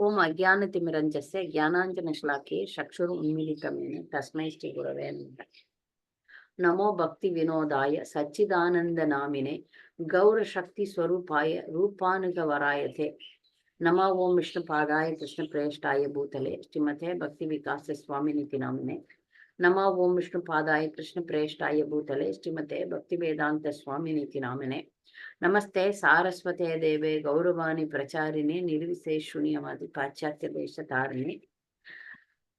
ओम अज्ञानतिमिरञ्जस्य ज्ञानाञ्जनश्लाके चक्षुरुन्मीलितमेन तस्मै श्रीगुरवे नमः नमो भक्तिविनोदाय सच्चिदानन्दनामिने गौरशक्तिस्वरूपाय रूपानुगवराय ते नमो ओम विष्णुपादाय कृष्णप्रेष्ठाय भूतले श्रीमते भक्तिविकासस्वामिनिति नामिने நம ஓம் விஷ்ணு பாதாய கிருஷ்ண பிரேஷ்டாய பூதலே ஸ்ரீமதே பக்தி வேதாந்த சுவாமி நிதி நாமினே நமஸ்தே சாரஸ்வதே தேவே கௌரவாணி பிரச்சாரிணி நிர்விசேஷூன்யவாதி பாச்சாத்திய தேச தாரிணி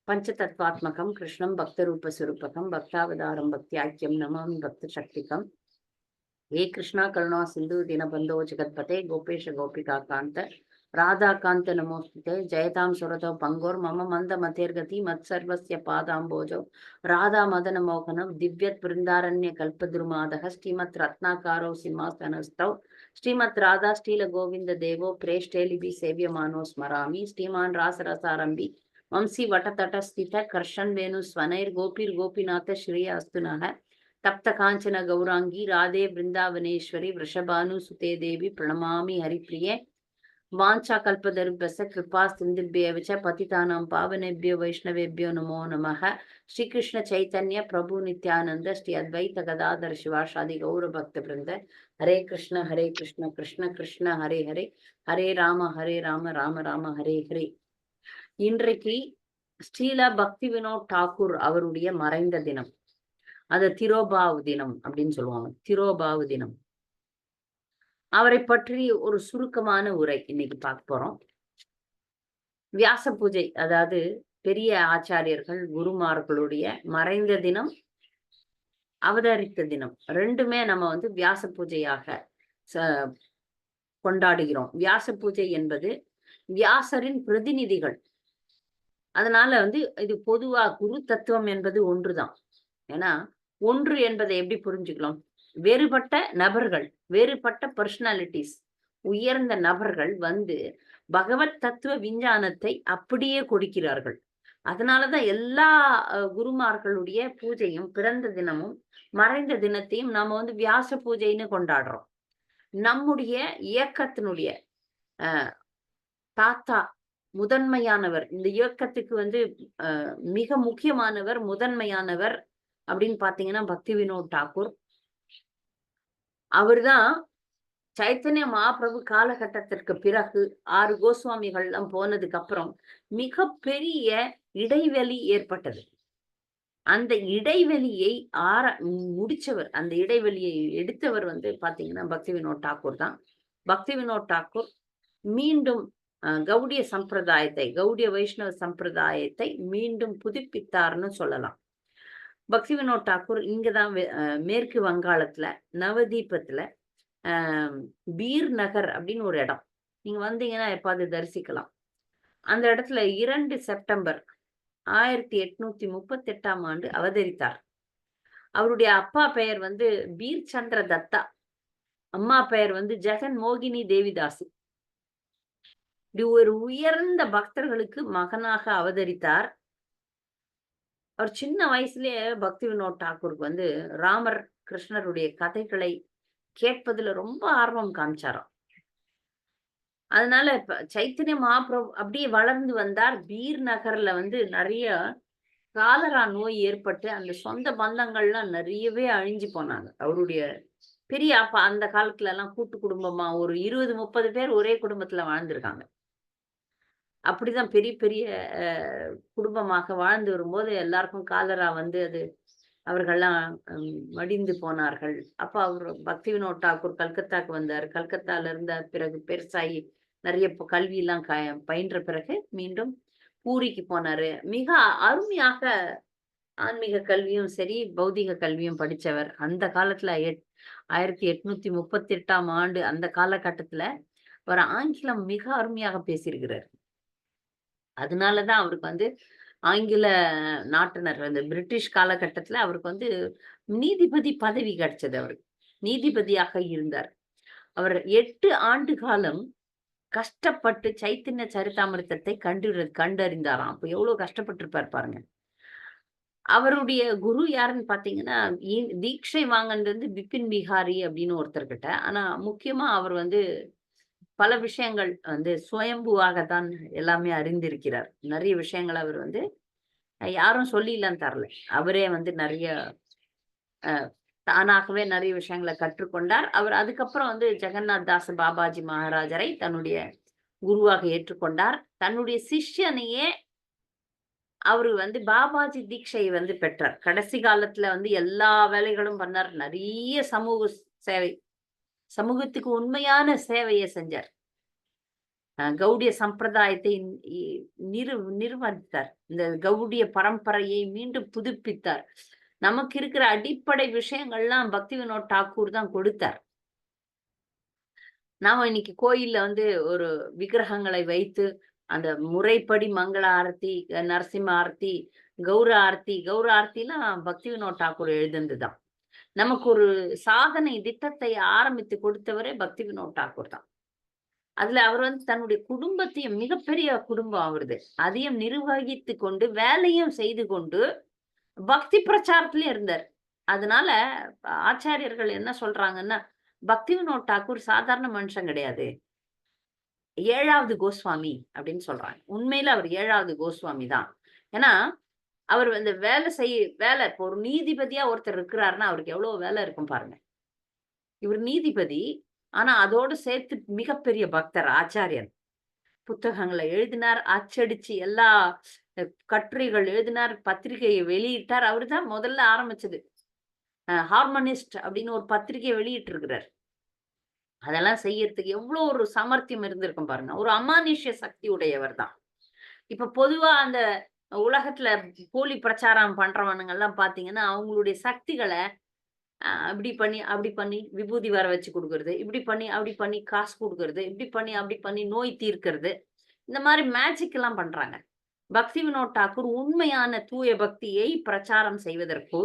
பஞ்சதத்வாத்மகம் கிருஷ்ணம் பக்தரூபஸ்வரூபகம் பக்தாவதாரம் பக்தியாக்கியம் நமாமி பக்த சக்திகம் ஏ கிருஷ்ணா கருணா சிந்து தினபந்தோ ஜெகத்பதே கோபேஷ கோபிகா காந்த ராதாகாந்த நமோஸ்துதே ஜெயதாம் சுரதோ பங்கோர் மம மந்த மதேர்கதி மத் சர்வசிய பாதாம்போஜோ ராதா மதன மோகனம் திவ்யத் பிருந்தாரண்ய கல்பதுருமாதக ஸ்ரீமத் ரத்னாகாரோ சிம்மாசனஸ்தௌ ஸ்ரீமத் ராதா ஸ்ரீல கோவிந்த தேவோ பிரேஷ்டேலிபி சேவியமானோ ஸ்மராமி ஸ்ரீமான் ராசரசாரம்பி வம்சி வட்டதடஸ்தித கர்ஷன் வேணு ஸ்வனைர் கோபிர் கோபிநாத ஸ்ரீய அஸ்துனக தப்த காஞ்சன கௌராங்கி ராதே பிருந்தாவனேஸ்வரி விஷபானு சுதே தேவி பிரணமாமி ஹரிப்பிரியே வாஞ்சா கல்பதருபச கிருபா சிந்துபியவிச்ச பதிதானாம் பாவனேபியோ வைஷ்ணவேபியோ நமோ நமக. ஸ்ரீ கிருஷ்ண சைத்தன்ய பிரபு நித்யானந்த ஸ்ரீ அத்வைத கதாதர சிவாஷாதி கௌர பக்த பிருந்த. ஹரே கிருஷ்ண ஹரே கிருஷ்ண கிருஷ்ண கிருஷ்ண ஹரே ஹரே. ஹரே ராம ஹரே ராம ராம ராம ஹரே ஹரே. இன்றைக்கு ஸ்ரீல பக்தி வினோத் தாக்கூர் அவருடைய மறைந்த தினம். அது திரோபாவு தினம் அப்படின்னு சொல்லுவாங்க. திரோபாவு தினம். அவரை பற்றி ஒரு சுருக்கமான உரை இன்னைக்கு பார்க்க போறோம். வியாச பூஜை அதாவது பெரிய ஆச்சாரியர்கள் குருமார்களுடைய மறைந்த தினம் அவதரித்த தினம் ரெண்டுமே நம்ம வந்து வியாச பூஜையாக கொண்டாடுகிறோம். வியாச பூஜை என்பது வியாசரின் பிரதிநிதிகள். அதனால வந்து இது பொதுவா குரு தத்துவம் என்பது ஒன்றுதான். ஏன்னா ஒன்று என்பதை எப்படி புரிஞ்சுக்கலாம்? வேறுபட்ட நபர்கள் வேறுபட்ட பர்சனாலிட்டிஸ் உயர்ந்த நபர்கள் வந்து பகவத் தத்துவ விஞ்ஞானத்தை அப்படியே கொடுக்கிறார்கள். அதனாலதான் எல்லா குருமார்களுடைய பூஜையும் பிறந்த தினமும் மறைந்த தினத்தையும் நாம வந்து வியாச பூஜைன்னு கொண்டாடுறோம். நம்முடைய இயக்கத்தினுடைய தாத்தா முதன்மையானவர் இந்த இயக்கத்துக்கு வந்து மிக முக்கியமானவர் முதன்மையானவர் அப்படின்னு பாத்தீங்கன்னா பக்தி வினோத் தாக்கூர். அவர்தான் சைத்தன்ய மகாபிரபு காலகட்டத்திற்கு பிறகு ஆறு கோஸ்வாமிகள் எல்லாம் போனதுக்கு அப்புறம் மிக பெரிய இடைவெளி ஏற்பட்டது. அந்த இடைவெளியை ஆர முடிச்சவர் அந்த இடைவெளியை எடுத்தவர் வந்து பாத்தீங்கன்னா பக்தி வினோத் டாக்கூர் தான். பக்தி வினோத் டாக்கூர் மீண்டும் கௌடிய சம்பிரதாயத்தை கௌடிய வைஷ்ணவ சம்பிரதாயத்தை மீண்டும் புதுப்பித்தார்னு சொல்லலாம். பக்தி வினோத் டாக்கூர் இங்கதான் மேற்கு வங்காளத்துல நவதீபத்துல பீர் நகர் அப்படின்னு ஒரு இடம். நீங்க வந்தீங்கன்னா எப்பாவது தரிசிக்கலாம். அந்த இடத்துல இரண்டு செப்டம்பர் ஆயிரத்தி எட்நூத்தி முப்பத்தி எட்டாம் ஆண்டு அவதரித்தார். அவருடைய அப்பா பெயர் வந்து பீர் சந்திர தத்தா. அம்மா பெயர் வந்து ஜெகன் மோகினி தேவிதாசு. இப்படி ஒரு உயர்ந்த பக்தர்களுக்கு மகனாக அவதரித்தார். அவர் சின்ன வயசுலயே பக்தி வினோத் டாக்கூருக்கு வந்து ராமர் கிருஷ்ணருடைய கதைகளை கேட்பதுல ரொம்ப ஆர்வம் காமிச்சாராம். அதனால இப்ப சைத்தன்ய மகாபிரபு அப்படியே வளர்ந்து வந்தார். பீர் நகர்ல வந்து நிறைய காலரா நோய் ஏற்பட்டு அந்த சொந்த பந்தங்கள்லாம் நிறையவே அழிஞ்சு போனாங்க. அவருடைய பெரிய அப்பா அந்த காலத்துல எல்லாம் கூட்டு குடும்பமா ஒரு இருபது முப்பது பேர் ஒரே குடும்பத்துல வாழ்ந்திருக்காங்க. அப்படிதான் பெரிய பெரிய குடும்பமாக வாழ்ந்து வரும்போது எல்லாருக்கும் காலரா வந்து அது அவர்கள்லாம் மடிந்து போனார்கள். அப்போ அவர் பக்தி வினோத் டாக்கூர் கல்கத்தாக்கு வந்தார். கல்கத்தால இருந்த பிறகு பெருசாகி நிறைய கல்வியெல்லாம் க பயின்ற பிறகு மீண்டும் பூரிக்கு போனாரு. மிக அருமையாக ஆன்மீக கல்வியும் சரி பௌதிக கல்வியும் படித்தவர் அந்த காலத்துல எட் ஆயிரத்தி எட்நூத்தி முப்பத்தி எட்டாம் ஆண்டு அந்த காலகட்டத்துல அவர் ஆங்கிலம் மிக அருமையாக பேசியிருக்கிறார். அதனாலதான் அவருக்கு வந்து ஆங்கில நாட்டினர் அந்த பிரிட்டிஷ் காலகட்டத்துல அவருக்கு வந்து நீதிபதி பதவி கிடைச்சது அவருக்கு. நீதிபதியாக இருந்தார். அவர் எட்டு ஆண்டு காலம் கஷ்டப்பட்டு சைத்தன்ய சரிதாமிரதத்தை கண்டு கண்டறிந்தாராம். அப்ப எவ்வளவு கஷ்டப்பட்டிருப்பார் பாருங்க. அவருடைய குரு யாருன்னு பாத்தீங்கன்னா தீட்சை வாங்கினது வந்து பிபின் பிஹாரி அப்படின்னு ஒருத்தர்கிட்ட. ஆனா முக்கியமா அவர் வந்து பல விஷயங்கள் வந்து சுயம்புவாகத்தான் எல்லாமே அறிந்திருக்கிறார். நிறைய விஷயங்கள் அவர் வந்து யாரும் சொல்லிலாம் தரல. அவரே வந்து நிறைய தானாகவே நிறைய விஷயங்களை கற்றுக்கொண்டார். அவர் அதுக்கப்புறம் வந்து ஜெகநாத் தாஸ் பாபாஜி மகாராஜரை தன்னுடைய குருவாக ஏற்றுக்கொண்டார். தன்னுடைய சிஷ்யனையே அவரு வந்து பாபாஜி தீட்சையை வந்து பெற்றார். கடைசி காலத்துல வந்து எல்லா வேலைகளும் பண்ணார். நிறைய சமூக சேவை சமூகத்துக்கு உண்மையான சேவையை செஞ்சார். கௌடிய சம்பிரதாயத்தை நிறு நிர்வகித்தார். இந்த கௌடிய பரம்பரையை மீண்டும் புதுப்பித்தார். நமக்கு இருக்கிற அடிப்படை விஷயங்கள்லாம் பக்தி வினோத் தாக்கூர் தான் கொடுத்தார். நாம இன்னைக்கு கோயில்ல வந்து ஒரு விக்கிரகங்களை வைத்து அந்த முறைப்படி மங்கள ஆரத்தி நரசிம்ம ஆர்த்தி கௌர ஆர்த்தி கௌர ஆர்த்திலாம் பக்தி வினோத் தாக்கூர் எழுதுனதுதான். நமக்கு ஒரு சாதனை திட்டத்தை ஆரம்பித்து கொடுத்தவரே பக்தி வினோத் தாக்கூர் தான். அதுல அவர் வந்து தன்னுடைய குடும்பத்தையும் மிகப்பெரிய குடும்பம் அவருது அதையும் நிர்வகித்து கொண்டு வேலையும் செய்து கொண்டு பக்தி பிரச்சாரத்திலயும் இருந்தார். அதனால ஆச்சாரியர்கள் என்ன சொல்றாங்கன்னா பக்தி வினோத் தாக்கூர் சாதாரண மனுஷன் கிடையாது. ஏழாவது கோஸ்வாமி அப்படின்னு சொல்றாங்க. உண்மையில அவர் ஏழாவது கோஸ்வாமி தான். ஏன்னா அவர் அந்த வேலை செய்ய வேலை இப்போ ஒரு நீதிபதியா ஒருத்தர் இருக்கிறாருன்னா அவருக்கு எவ்வளவு வேலை இருக்கும் பாருங்க. இவர் நீதிபதி ஆனா அதோடு சேர்த்து மிகப்பெரிய பக்தர் ஆச்சாரியன் புத்தகங்களை எழுதினார் அச்சடிச்சு எல்லா கட்டுரைகள் எழுதினார் பத்திரிகையை வெளியிட்டார். அவர் தான் முதல்ல ஆரம்பிச்சது. ஹார்மனிஸ்ட் அப்படின்னு ஒரு பத்திரிகையை வெளியிட்டு இருக்கிறார் அதெல்லாம் செய்யறதுக்கு எவ்வளோ ஒரு சாமர்த்தியம் இருந்திருக்கும் பாருங்க. ஒரு அமானுஷ்ய சக்தி உடையவர் தான். இப்ப பொதுவா அந்த உலகத்துல போலி பிரச்சாரம் பண்றவனுங்க எல்லாம் பாத்தீங்கன்னா அவங்களுடைய சக்திகளை அப்படி பண்ணி அப்படி பண்ணி விபூதி வர வச்சு கொடுக்கறது இப்படி பண்ணி அப்படி பண்ணி காசு கொடுக்கறது இப்படி பண்ணி அப்படி பண்ணி நோய் தீர்க்கிறது இந்த மாதிரி மேஜிக் எல்லாம் பண்றாங்க. பக்தி வினோத் தாக்கூர் உண்மையான தூய பக்தியை பிரச்சாரம் செய்வதற்கு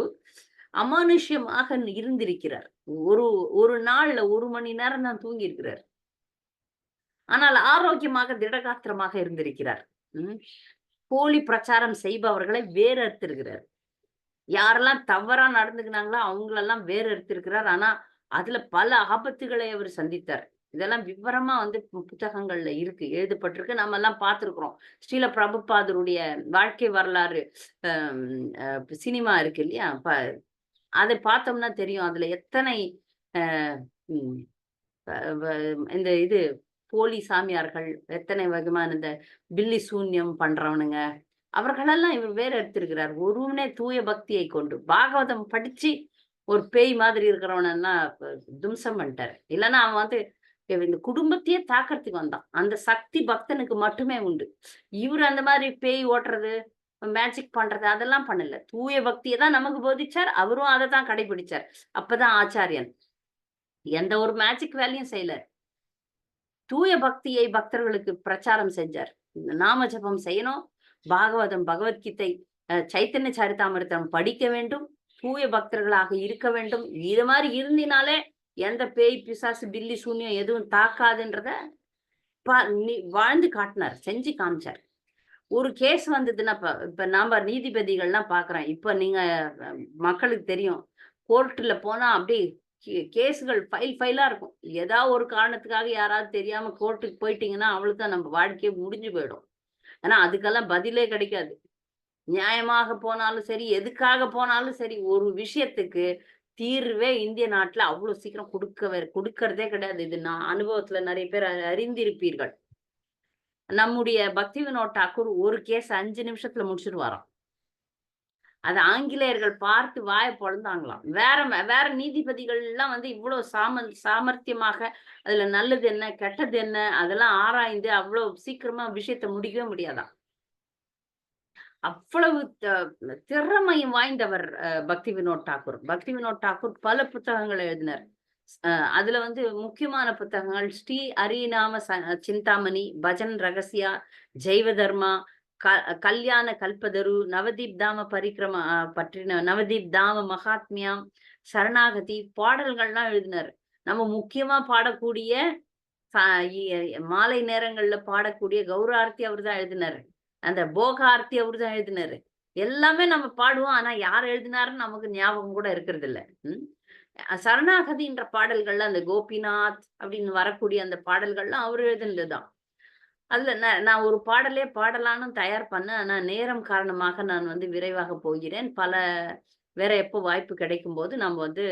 அமானுஷ்யமாக இருந்திருக்கிறார். ஒரு ஒரு நாள்ல ஒரு மணி நேரம் தான் தூங்கி இருக்கிறார். ஆனால் ஆரோக்கியமாக திடகாத்திரமாக இருந்திருக்கிறார். உம் போலி பிரச்சாரம் செய்பவர்களை வேறறுத்திருக்கிறார். யாரெல்லாம் தவறா நடந்துக்கினாங்களோ அவங்களெல்லாம் வேறு அறுத்திருக்கிறார் ஆனா அதுல பல ஆபத்துகளை அவர் சந்தித்தார். இதெல்லாம் விவரமா வந்து புத்தகங்கள்ல இருக்கு எழுதப்பட்டிருக்கு. நம்ம எல்லாம் பார்த்துருக்குறோம். ஸ்ரீல பிரபுபாதருடைய வாழ்க்கை வரலாறு சினிமா இருக்கு இல்லையா? அதை பார்த்தோம்னா தெரியும். அதுல எத்தனை இந்த இது போலி சாமியார்கள் எத்தனை வகையான இந்த பில்லி சூன்யம் பண்றவனுங்க. அவர்களெல்லாம் இவர் வேற எடுத்திருக்கிறார். ஒருவனே தூய பக்தியை கொண்டு பாகவதம் படிச்சு ஒரு பேய் மாதிரி இருக்கிறவனெல்லாம் தும்சம் பண்ணிட்டாரு. இல்லைன்னா அவன் வந்து இந்த குடும்பத்தையே தாக்கறதுக்கு வந்தான். அந்த சக்தி பக்தனுக்கு மட்டுமே உண்டு. இவர் அந்த மாதிரி பேய் ஓட்டுறது மேஜிக் பண்றது அதெல்லாம் பண்ணல. தூய பக்தியை தான் நமக்கு போதிச்சார். அவரும் அதை தான் கடைபிடிச்சார். அப்பதான் ஆச்சாரியன். எந்த ஒரு மேஜிக் வேலையும் செய்யல. தூய பக்தியை பக்தர்களுக்கு பிரச்சாரம் செஞ்சார். நாம ஜபம் செய்யணும். பாகவதம் பகவத்கீதை சைத்தன்ய சரிதாமிரதம் படிக்க வேண்டும். தூய பக்தர்களாக இருக்க வேண்டும். இது மாதிரி இருந்தினாலே எந்த பேய் பிசாசு பில்லி சூன்யம் எதுவும் தாக்காதுன்றத வாழ்ந்து காட்டினார். செஞ்சு காமிச்சார். ஒரு கேஸ் வந்ததுன்னா இப்ப இப்ப நாம நீதிபதிகள்லாம் பாக்குறேன். இப்ப நீங்க மக்களுக்கு தெரியும். கோர்ட்டுல போனா அப்படியே கேஸுகள் ஃபைல் ஃபைலாக இருக்கும். ஏதாவது ஒரு காரணத்துக்காக யாராவது தெரியாமல் கோர்ட்டுக்கு போயிட்டீங்கன்னா அவளுக்கு தான் நம்ம வாழ்க்கையை முடிஞ்சு போயிடும். ஏன்னா அதுக்கெல்லாம் பதிலே கிடைக்காது. நியாயமாக போனாலும் சரி எதுக்காக போனாலும் சரி ஒரு விஷயத்துக்கு தீர்வே இந்திய நாட்டில் அவ்வளோ சீக்கிரம் கொடுக்க கொடுக்கறதே கிடையாது. இது நான் அனுபவத்தில் நிறைய பேர் அறிந்திருப்பீர்கள். நம்முடைய பக்தி வினோட் டாக்கூர் ஒரு கேஸ் அஞ்சு நிமிஷத்துல முடிச்சிருவாராம். அது ஆங்கிலேயர்கள் பார்த்து வாய பொழந்தாங்களாம். வேற வேற நீதிபதிகள் எல்லாம் வந்து இவ்வளவு சாம சாமர்த்தியமாக அதுல நல்லது என்ன கெட்டது என்ன அதெல்லாம் ஆராய்ந்து அவ்வளவு சீக்கிரமா விஷயத்த முடிக்கவே முடியாதான் அவ்வளவு திறமையும் வாய்ந்தவர் பக்தி வினோத் தாக்கூர். பக்தி வினோத் தாக்கூர் பல புத்தகங்கள் எழுதினர். அதுல வந்து முக்கியமான புத்தகங்கள் ஸ்ரீ அரிநாம சிந்தாமணி பஜன் ரகசியா ஜெய்வ தர்மா கல்யாண கல்பதரு நவதீப் தாம பரிக்கிரம பற்றின நவதீப் தாம மகாத்மியம் சரணாகதி பாடல்கள்லாம் எழுதினார். நம்ம முக்கியமா பாடக்கூடிய மாலை நேரங்கள்ல பாடக்கூடிய கௌரார்த்தி அவர் தான் எழுதினாரு. அந்த போகார்த்தி அவர் தான் எழுதினாரு. எல்லாமே நம்ம பாடுவோம். ஆனா யார் எழுதினாருன்னு நமக்கு ஞாபகம் கூட இருக்கிறது இல்ல உம் சரணாகதின்ற பாடல்கள்ல அந்த கோபிநாத் அப்படின்னு வரக்கூடிய அந்த பாடல்கள்லாம் அவர் எழுதினதுதான். அதுல நான் நான் ஒரு பாடலே பாடலான்னு தயார் பண்ணேன். ஆனா நேரம் காரணமாக நான் வந்து விரைவாக போகிறேன். பல வேற எப்போ வாய்ப்பு கிடைக்கும் போது நம்ம வந்து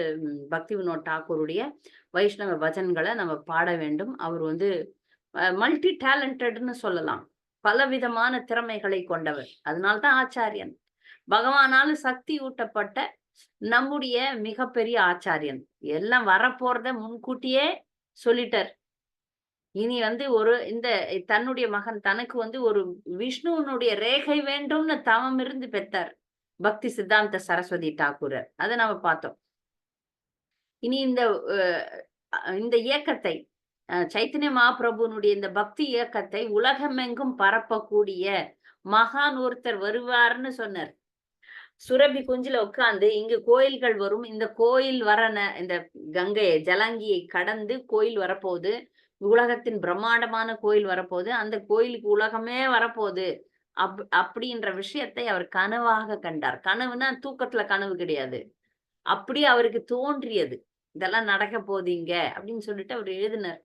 பக்தி வினோத் தாக்கூருடைய வைஷ்ணவ பஜன்கள நம்ம பாட வேண்டும். அவர் வந்து மல்டி டேலண்டட்னு சொல்லலாம். பல விதமான திறமைகளை கொண்டவர். அதனால்தான் ஆச்சாரியன். பகவானால சக்தி ஊட்டப்பட்ட நம்முடைய மிகப்பெரிய ஆச்சாரியன். எல்லாம் வரப்போறத முன்கூட்டியே சொல்லிட்டார். இனி வந்து ஒரு இந்த தன்னுடைய மகன் தனக்கு வந்து ஒரு விஷ்ணுவினுடைய ரேகை வேண்டும்னு தவம் இருந்து பெத்தார். பக்தி சித்தாந்த சரஸ்வதி தாக்கூரர். அதை நாம பார்த்தோம். இனி இந்த இந்த இயக்கத்தை சைத்தன்ய மகாபிரபுனுடைய இந்த பக்தி இயக்கத்தை உலகமெங்கும் பரப்பக்கூடிய மகான் ஒருத்தர் வருவார்ன்னு சொன்னார். சுரபி குஞ்சுல உட்கார்ந்து இங்கு கோயில்கள் வரும். இந்த கோயில் வரன இந்த கங்கையை ஜலங்கியை கடந்து கோயில் வரப்போகுது. உலகத்தின் பிரம்மாண்டமான கோயில் வரப்போகுது. அந்த கோயிலுக்கு உலகமே வரப்போகுது. அப் அப்படின்ற விஷயத்தை அவர் கனவாக கண்டார். கனவுனா தூக்கத்துல கனவு கிடையாது. அப்படி அவருக்கு தோன்றியது. இதெல்லாம் நடக்க போதீங்க அப்படின்னு சொல்லிட்டு அவர் எழுதினார்.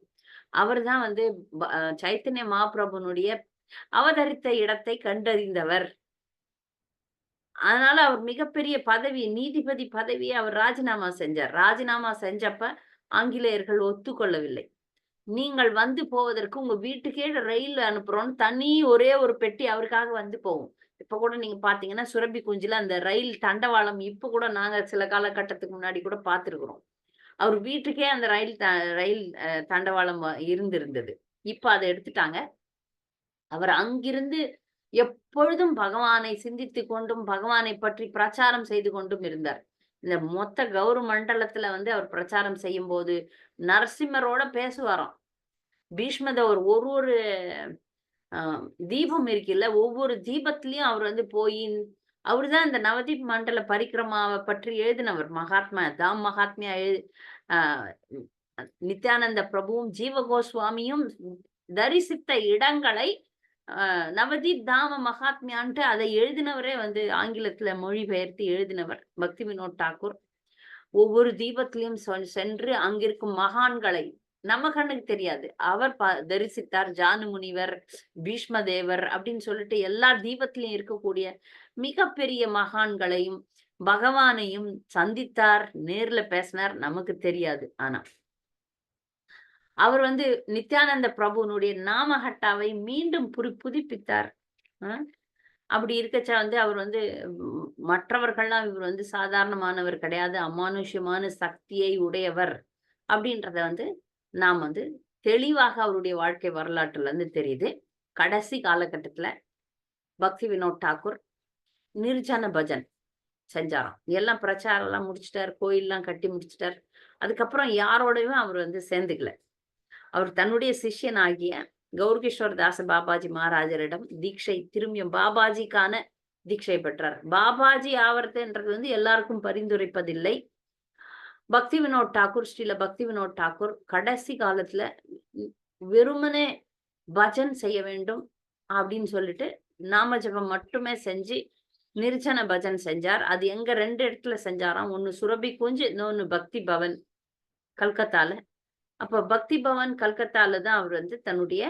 அவர் தான் வந்து ப சைத்தன்ய மகாபிரபுனுடைய அவதரித்த இடத்தை கண்டறிந்தவர். அதனால அவர் மிகப்பெரிய பதவி நீதிபதி பதவியை அவர் ராஜினாமா செஞ்சார். ராஜினாமா செஞ்சப்ப ஆங்கிலேயர்கள் ஒத்துக்கொள்ளவில்லை. நீங்கள் வந்து போவதற்கு உங்க வீட்டுக்கே ரயில் அனுப்புறோம்னு தனி ஒரே ஒரு பெட்டி அவருக்காக வந்து போகும். இப்ப கூட நீங்க பாத்தீங்கன்னா சுரபி குஞ்சுல அந்த ரயில் தண்டவாளம் இப்ப கூட நாங்க சில காலகட்டத்துக்கு முன்னாடி கூட பாத்துருக்குறோம் அவர் வீட்டுக்கே அந்த ரயில் த ரயில் தண்டவாளம் இருந்திருந்தது. இப்ப அதை எடுத்துட்டாங்க. அவர் அங்கிருந்து எப்பொழுதும் பகவானை சிந்தித்து கொண்டும், பகவானை பற்றி பிரச்சாரம் செய்து கொண்டும் இருந்தார். இந்த மொத்த கௌர மண்டலத்துல வந்து அவர் பிரச்சாரம் செய்யும் போது நரசிம்மரோட பேசுவாராம். பீஷ்மதவர் ஒரு ஒரு தீபம் இருக்குல்ல, ஒவ்வொரு தீபத்திலயும் அவர் வந்து போய் அவரு தான் இந்த நவதீப் மண்டல பரிக்கிரமாவை பற்றி எழுதினவர். மகாத்மா தாம் மகாத்மியா எழு நித்யானந்த பிரபுவும், ஜீவகோஸ்வாமியும் தரிசித்த இடங்களை நவதீப் தாம மகாத்மியான்ட்டு அதை எழுதினவரே வந்து ஆங்கிலத்துல மொழிபெயர்த்து எழுதினவர். பக்தி வினோத் தாக்கூர். ஒவ்வொரு தீபத்திலையும் சென்று அங்கிருக்கும் மகான்களை நம்ம கண்ணுக்கு தெரியாது. அவர் ப தரிசித்தார். ஜானு முனிவர், பீஷ்ம தேவர் அப்படின்னு சொல்லிட்டு எல்லா தீபத்திலையும் இருக்கக்கூடிய மிகப்பெரிய மகான்களையும், பகவானையும் சந்தித்தார். நேர்ல பேசினார். நமக்கு தெரியாது ஆனா. அவர் வந்து நித்யானந்த பிரபுனுடைய நாமஹட்டாவை மீண்டும் புரி புதுப்பித்தார். அப்படி இருக்கச்ச வந்து அவர் வந்து மற்றவர்கள்லாம் இவர் வந்து சாதாரணமானவர் கிடையாது. அமானுஷ்யமான சக்தியை உடையவர். அப்படின்றத வந்து நாம் வந்து தெளிவாக அவருடைய வாழ்க்கை வரலாற்றுல இருந்து தெரியுது. கடைசி காலகட்டத்துல பக்தி வினோத் தாக்கூர் நிர்ஜன பஜன் செஞ்சாராம். எல்லாம் பிரச்சாரம்லாம் முடிச்சிட்டார் கோயில்லாம் கட்டி முடிச்சிட்டார் அதுக்கப்புறம் யாரோடயும் அவர் வந்து சேர்ந்துக்கல. அவர் தன்னுடைய சிஷ்யனாகிய கௌர்கிஷோர் தாச பாபாஜி மகாராஜரிடம் தீட்சை திரும்பியும் பாபாஜிக்கான தீட்சை பெற்றார். பாபாஜி ஆவர்த்தன்றது வந்து எல்லாருக்கும் பரிந்துரைப்பதில்லை. பக்தி வினோத் தாக்கூர், ஸ்ரீல பக்தி வினோத் தாக்கூர் கடைசி காலத்துல வெறுமனே பஜன் செய்ய வேண்டும் அப்படின்னு சொல்லிட்டு, நாம மட்டுமே செஞ்சு நிர்ஜன பஜன் செஞ்சார். அது எங்க ரெண்டு இடத்துல செஞ்சாராம். ஒன்னு சுரபி குஞ்சு இன்னொன்னு பக்தி பவன் கல்கத்தால. அப்ப பக்தி பவன் கல்கத்தால தான் அவர் வந்து தன்னுடைய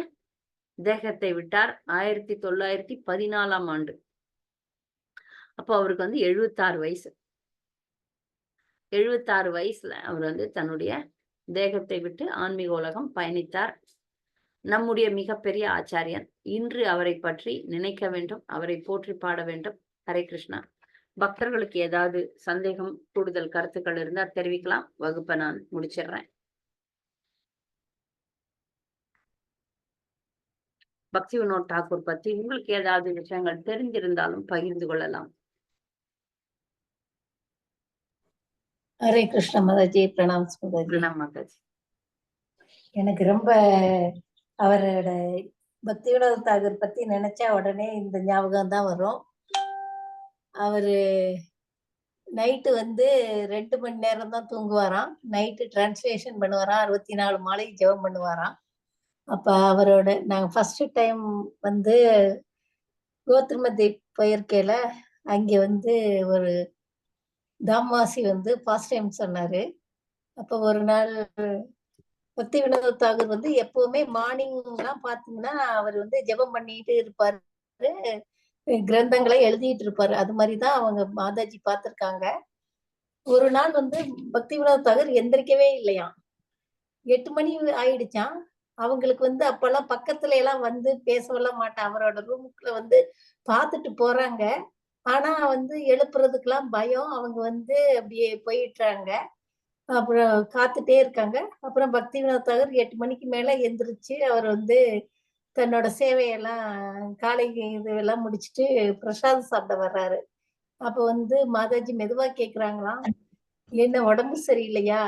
தேகத்தை விட்டார். 1914ஆம் ஆண்டு. அப்போ அவருக்கு வந்து 76 வயசு. 76 வயசுல அவர் வந்து தன்னுடைய தேகத்தை விட்டு ஆன்மீக உலகம் பயணித்தார். நம்முடைய மிகப்பெரிய ஆச்சாரியன். இன்று அவரைப் பற்றி நினைக்க வேண்டும். அவரை போற்றி பாட வேண்டும். ஹரே கிருஷ்ணா. பக்தர்களுக்கு ஏதாவது சந்தேகம், கூடுதல் கருத்துக்கள் இருந்தால் தெரிவிக்கலாம். வகுப்பை நான் முடிச்சிடுறேன். பக்தி வினோத் தாக்கூர் பத்தி உங்களுக்கு ஏதாவது விஷயங்கள் தெரிந்திருந்தாலும் பகிர்ந்து கொள்ளலாம். ஹரே கிருஷ்ண மாதாஜி பிரணாம் பிரணாம் மாதாஜி. எனக்கு ரொம்ப அவரோட பக்தி வினோத் தாகூர் பத்தி நினைச்சா உடனே இந்த ஞாபகம் தான் வரும். அவரு நைட்டு வந்து ரெண்டு மணி நேரம் தான் தூங்குவாராம். Night translation பண்ணுவாராம். அறுபத்தி நாலு மாலை ஜெபம் பண்ணுவாராம். அப்ப அவரோட நாங்க ஃபர்ஸ்ட் டைம் வந்து கோத்திருமதி போயிருக்கையில அங்க வந்து ஒரு தாம்வாசி வந்து ஃபர்ஸ்ட் டைம் சொன்னாரு. அப்ப ஒரு நாள் பக்தி வினோத தாகூர் வந்து எப்பவுமே மார்னிங்லாம் பார்த்தீங்கன்னா அவர் வந்து ஜெபம் பண்ணிட்டு இருப்பாரு. கிரந்தங்களை எழுதிட்டு இருப்பாரு. அது மாதிரி தான் அவங்க மாதாஜி பார்த்துருக்காங்க ஒரு நாள் வந்து பக்தி வினோத தாகூர் எந்திரிக்கவே இல்லையாம். எட்டு மணி ஆயிடுச்சான் அவங்களுக்கு வந்து அப்பெல்லாம் பக்கத்துல எல்லாம் வந்து பேசவெல்லாம் மாட்டான் அவரோட ரூமுக்குள்ள வந்து பார்த்துட்டு போறாங்க. ஆனா வந்து எழுப்புறதுக்கெல்லாம் பயம். அவங்க வந்து அப்படியே போயிடுறாங்க. அப்புறம் காத்துட்டே இருக்காங்க. அப்புறம் பக்தி வினோத் தாகூர் எட்டு மணிக்கு மேல எந்திரிச்சு அவர் வந்து தன்னோட சேவையெல்லாம் காலை இதெல்லாம் முடிச்சுட்டு பிரசாதம் சாப்பிட வர்றாரு. அப்ப வந்து மாதாஜி மெதுவா கேக்குறாங்களாம். என்ன உடம்பு சரியில்லையா?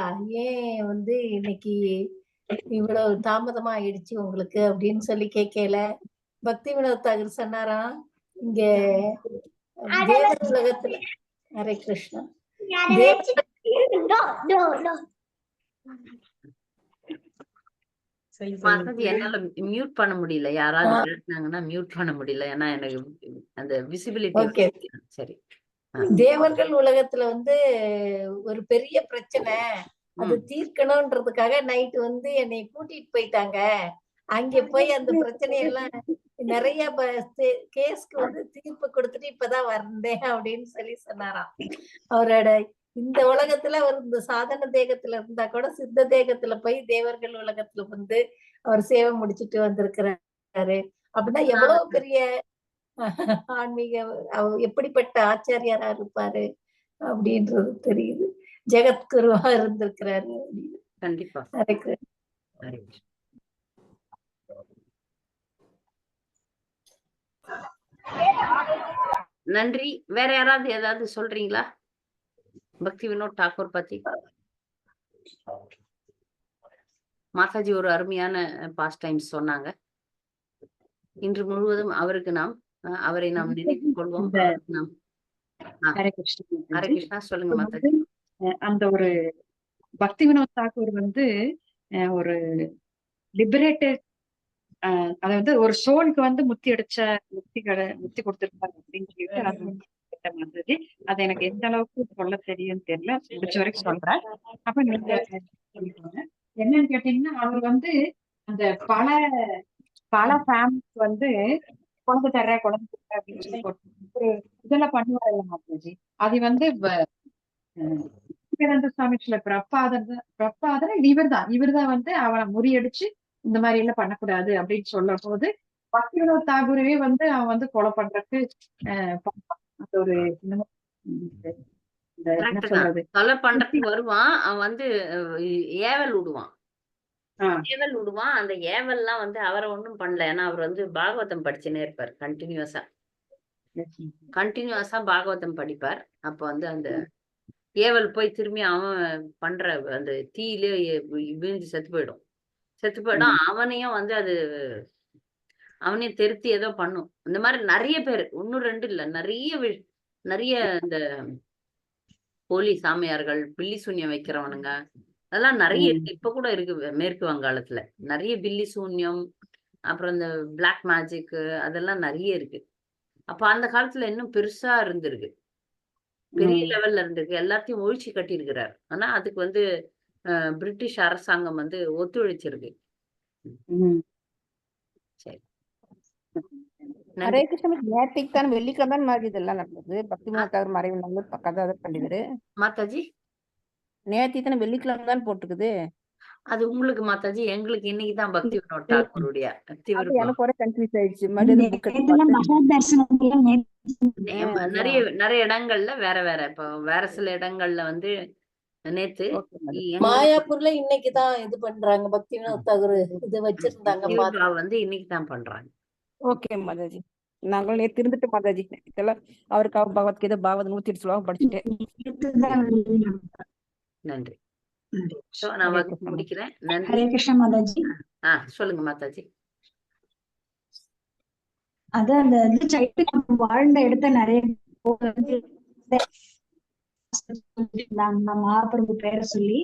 ஏன் வந்து இன்னைக்கு இவ்வளவு தாமதமா ஆயிடுச்சு உங்களுக்கு அப்படின்னு சொல்லி கேட்கல. பக்தி வினோத் தாகூர் சொன்னாராம் இங்க உலகத்துல ஹரே கிருஷ்ணா. என்னால மியூட் பண்ண முடியல. யாராவது பேசினாங்கன்னா மியூட் பண்ண முடியல. ஏன்னா எனக்கு அந்த. விசிபிலிட்டி சரி. தேவர்கள் உலகத்துல வந்து ஒரு பெரிய பிரச்சனை. அது. தீர்க்கணும்ன்றதுக்காக நைட் வந்து என்னை கூட்டிட்டு போயிட்டாங்க. அங்க போய் அந்த பிரச்சனையெல்லாம் நிறைய கேஸ்க்கு வந்து தீர்ப்பு கொடுத்துட்டு இப்பதான் வந்தேன் அப்படின்னு சொல்லி சொன்னாராம். அவரோட இந்த உலகத்துல அவர் இந்த சாதன தேகத்துல இருந்தா கூட சித்த தேகத்துல போய் தேவர்கள் உலகத்துல வந்து அவர் சேவை முடிச்சிட்டு வந்திருக்கிறாரு. அப்படின்னா எவ்வளவு பெரிய ஆன்மீக எப்படிப்பட்ட ஆச்சாரியாரா இருப்பாரு அப்படின்றது தெரியுது. ஜெகத்குருவா இருந்திருக்கிறாரு கண்டிப்பா. நன்றி. வேற யாராவது ஏதாவது சொல்றீங்களா? பக்தி வினோத் தாக்கூர் பத்தி. மாதாஜி ஒரு அருமையான பாஸ்ட் டைம்ஸ் சொன்னாங்க. இன்று முழுவதும் அவருக்கு நாம் அவரை நாம் நினைத்துக் கொள்வோம். நாம் ஹரே கிருஷ்ணா. சொல்லுங்க மாதாஜி. அந்த ஒரு பக்தி வினோத் தாக்கூர் வந்து ஒரு லிபரேட்டட் அதாவது ஒரு சோலுக்கு வந்து முத்தி அடிச்ச முத்திகளை முத்தி கொடுத்திருப்பாரு அப்படின்னு சொல்லிட்டு அது வந்து மாதாஜி அது எனக்கு எந்த அளவுக்கு சொல்ல தெரியும்னு தெரியல. முடிச்ச வரைக்கும் சொல்றேன். அப்ப நீங்க என்னன்னு கேட்டீங்கன்னா அவர் வந்து அந்த பல பல ஃபேமிலிக்கு வந்து குழந்தை தர குழந்தை தர அப்படின்னு சொல்லி ஒரு இதெல்லாம் பண்ணுவாரு மாதாஜி? அது வந்து விவேகானந்த சுவாமி சில பிரப்பாதர் பிரப்பாதர் இவர் தான் இவர் தான் வந்து அவனை முறியடிச்சு இந்த மாதிரி எல்லாம் பண்ணக்கூடாது அப்படின்னு சொல்லும் போது பக்தி வினோத் தாகூரவே வந்து அவன் வந்து கொலை பண்றதுக்கு. அது ஒரு கொலை பண்றதுக்கு வருவான். அவன் வந்து ஏவல் விடுவான். ஏவல் விடுவான் அந்த ஏவல்லாம் வந்து அவரை ஒண்ணும் பண்ணல. ஏன்னா அவர் வந்து பாகவதம் படிச்சுனே இருப்பார் கண்டினியூஸா கண்டினியூஸா பாகவதம் படிப்பார். அப்ப வந்து அந்த ஏவல் போய் திரும்பி அவன் பண்ற அந்த தீயிலே வீழ்ந்து செத்து போயிடும். செத்து போயிடும் அவனையும் வந்து அது அவனையும் திருத்தி ஏதோ பண்ணும். இந்த மாதிரி நிறைய பேர் ஒன்னும் ரெண்டு இல்ல நிறைய வி- நிறைய இந்த போலி சாமியார்கள் பில்லி சூன்யம் வைக்கிறவனுங்க அதெல்லாம் நிறைய. இருக்கு இப்ப கூட இருக்கு மேற்கு வங்காளத்துல. நிறைய பில்லி சூன்யம் அப்புறம் இந்த பிளாக் மேஜிக் அதெல்லாம் நிறைய இருக்கு. அப்ப அந்த காலத்துல இன்னும் பெருசா இருந்திருக்கு. பெரிய. லெவல்ல இருந்திருக்கு எல்லாத்தையும் ஒழிச்சு கட்டியிருக்கிறார். ஆனா அதுக்கு வந்து பிரிட்டிஷ் அரசாங்கம் வந்து ஒத்துழைச்சிருக்கு. சரி. ஹரே நன்றி. கிருஷ்ண நேற்றுக்கு தான் வெள்ளிக்கிழமை மாதிரி இதெல்லாம் நடந்தது. பக்தி வினோத் மறைவு நல்லூர் பக்கத்து பண்டிதர் மாதாஜி நேற்று தானே வெள்ளிக்கிழமை தான் போட்டுக்குது அது உங்களுக்கு மாதாஜி எங்களுக்கு இன்னைக்கு தான் பக்தி வினோத் தாக்கூருடைய பக்தி நேத்து நிறைய நிறைய இடங்கள்ல வேற வேற. இப்போ வேற சில இடங்கள்ல வந்து நேத்து மாயாப்பூர்ல இன்னைக்குதான் இது பண்றாங்க. பக்தி வினோத் தாகூர் இது வச்சிருந்தாங்க வந்து இன்னைக்கு தான் பண்றாங்க. ஓகே மாதாஜி நாங்களும் நேற்று இருந்துட்டு மாதாஜி இதெல்லாம் அவருக்காக பகவத்கீதை பாகவத் நூத்தி எட்டு சொல்லுவாங்க படிச்சுட்டேன் நன்றி. நன்றி. So, நான் ஹரே வகுப்பு கிருஷ்ணா முடிக்கிறேன். நன்றி. ஹரே கிருஷ்ணா மாதாஜி. ஆ சொல்லுங்க மாதாஜி. அதான் அந்த வாழ்ந்த இடத்த நிறைய மகாபிரபு பேரை சொல்லி.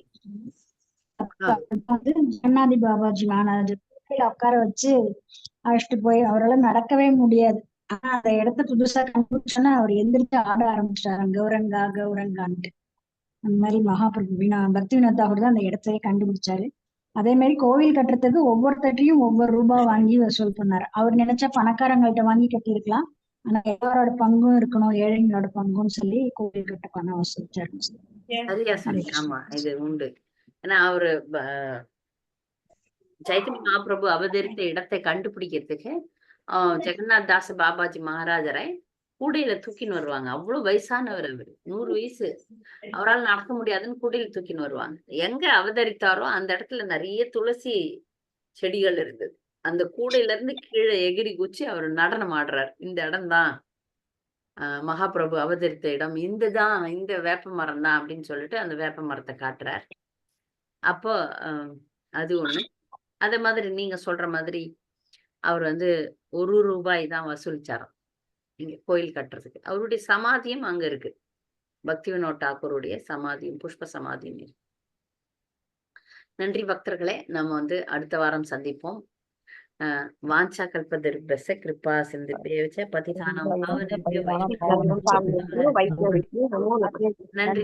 வந்து ஜெகநாதி பாபாஜி மகாராஜ் உட்கார வச்சு அழைச்சிட்டு போய் அவரால் நடக்கவே முடியாது. ஆனா அந்த இடத்த புதுசா கண்டுபிடிச்சோன்னா அவர் எந்திரிச்சு ஆட ஆரம்பிச்சிட்டாரு. கௌரங்கா கௌரங்கான்ட்டு. அந்த மாதிரி மகாபிரபு வினா பக்தி வினோத் தாகூர் தான் அந்த இடத்தையே கண்டுபிடிச்சாரு. அதே மாதிரி கோவில் கட்டுறதுக்கு ஒவ்வொருத்தட்டையும் ஒவ்வொரு ரூபாய் வாங்கி வசூல் பண்ணாரு. அவர் நினைச்சா பணக்காரங்கள்ட்ட வாங்கி கட்டியிருக்கலாம். ஆனா எல்லாரோட பங்கும் இருக்கணும் ஏழைங்களோட பங்குன்னு சொல்லி கோவில் கட்ட பணம் வசூலிச்சாரு. ஆமா இது உண்டு. ஏன்னா அவரு சைத்தன்ய மகாபிரபு அவதரித்த இடத்தை கண்டுபிடிக்கிறதுக்கு ஆஹ் ஜெகநாத் தாஸ் பாபாஜி மகாராஜரை கூடையில தூக்கின்னு வருவாங்க. அவ்வளவு வயசானவர் அவர். நூறு வயசு. அவரால் நடக்க முடியாதுன்னு கூடையில தூக்கின்னு வருவாங்க. எங்க அவதரித்தாரோ அந்த இடத்துல நிறைய துளசி செடிகள் இருந்தது. அந்த கூடையில இருந்து கீழே எகிரி குச்சி அவர் நடனம் ஆடுறார். இந்த இடம்தான் ஆஹ் மகாபிரபு அவதரித்த இடம். இந்த தான் இந்த வேப்ப மரம் தான் அப்படின்னு சொல்லிட்டு அந்த வேப்ப மரத்தை காட்டுறார். அப்போ ஆஹ் அது ஒண்ணு. அதே மாதிரி நீங்க சொல்ற மாதிரி அவர் வந்து ஒரு ரூபாய் தான் வசூலிச்சாராம். இங்க கோயில் கட்டுறதுக்கு. அவருடைய சமாதியும் அங்க இருக்கு. பக்தி வினோத் தாக்கூருடைய சமாதியும் புஷ்ப சமாதியும் இருக்கு. நன்றி பக்தர்களே. நம்ம வந்து அடுத்த வாரம் சந்திப்போம். வாஞ்சா கல்பதர்பச கிருபா சிந்து தேவச்ச பதிதானம் நன்றி